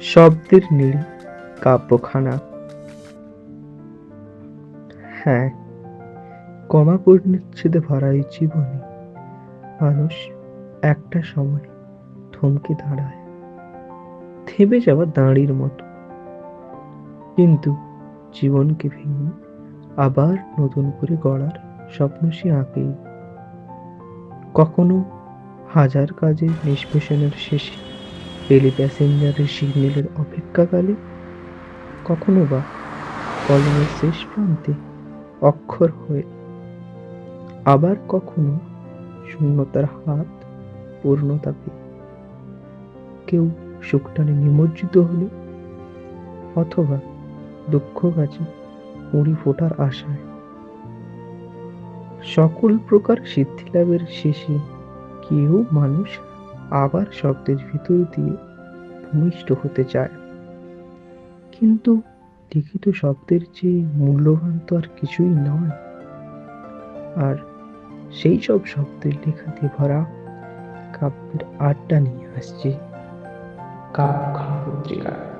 শব্দের নীল কাব্যখানা। হ্যাঁ কমা পরিচ্ছেদে ভরা এই জীবনে মানুষ একটা সময় থমকে দাঁড়ায়, থেমে যাওয়া দাঁড়ির মতো। কিন্তু জীবনকে ভেঙে আবার নতুন করে গড়ার স্বপ্ন সে আঁকেই। কখনো হাজার কাজের নিষ্পেষণের শেষে রেলে প্যাসেঞ্জারের সিগন্যালের অপেক্ষাকালে কখনো বা কলমের শেষ প্রান্তে অক্ষর হয়ে আবার কখনো শূন্যতার হাত পূর্ণতা পেয়ে কেউ সুখটানে নিমজ্জিত হলে অথবা দুঃখ গাছে মুড়ি ফোটার আশায়। সকল প্রকার সিদ্ধি লাভের শেষে কেউ মানুষ আবার শব্দের ভিতর দিয়ে ভূমিষ্ঠ হতে চায়। কিন্তু লিখিত শব্দের চেয়ে মূল্যবান তো আর কিছুই নয়। আর সেই সব শব্দের লেখা দিয়ে ভরা কাব্যের আড্ডা নিয়ে আসছে। কাব্য পত্রিকা।